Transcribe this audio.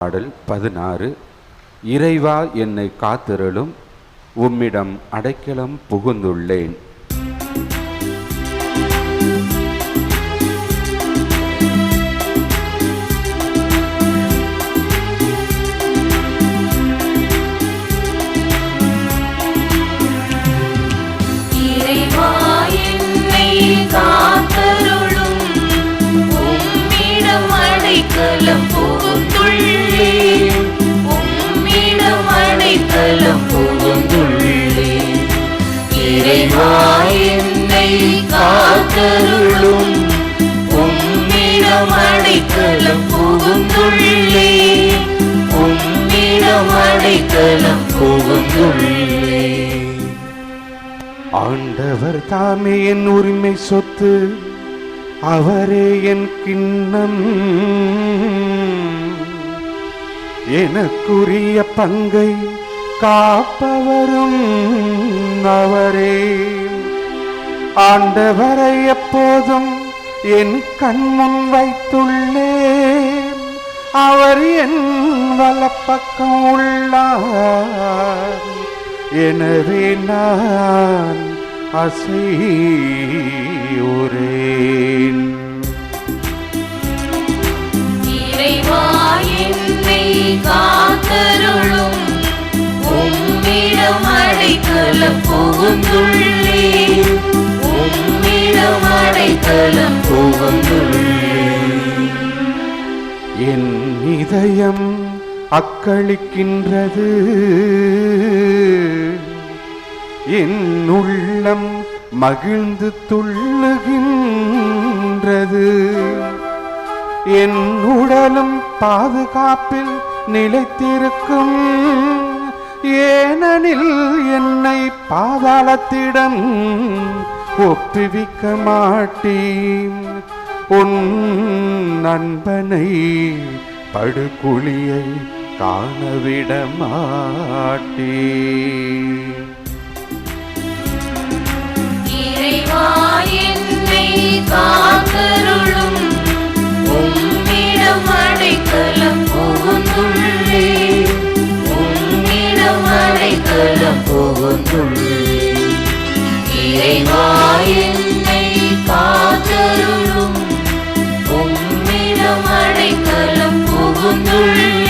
பாடல் பதினாறு இறைவா என்னை காத்திரலும் உம்மிடம் அடைக்கலம் புகுந்துள்ளேன். காத்தருளும் உம்மிடம் அடைக்கலம் அடைக்கலம் புகுந்துள்ளேன் இறைவா என்னை காத்தருளும். உம்மிடம் அடைக்கலம் புகுந்துள்ளேன் உம்மிடம் அடைக்கலம் புகுந்துள்ளேன் ஆண்டவர் தாமே என் உரிமை சொத்து அவரே என் கிண்ணம். எனக்குரிய பங்கை காப்பவரும் அவரே. ஆண்டவரை எப்போதும் என் கண்முன் வைத்துள்ளேன். அவர் என் வலப்பக்கம் உள்ளார். எனவே நான் அசையுறேன். இறைவா என்னை காத்தருளும். உம்மிடம் அடைக்கலம் புகுந்துள்ளேன் உம்மிடம் அடைக்கலம் புகுந்துள்ளேன் என் இதயம் அக்களிக்கின்றது. என் உள்ளம் மகிழ்ந்து துள்ளுகின்றது. என் உடலும் பாதுகாப்பில் நிலைத்திருக்கும். ஏனெனில் என்னை பாதாளத்திடம் ஒப்புவிக்க மாட்டேன் உன் நண்பனை படுகுழியை காணவிட மாட்டே இறைவா என்னை காத்தருளும். உம்மிடம் அடைக்கலம் புகுந்துள்ளே.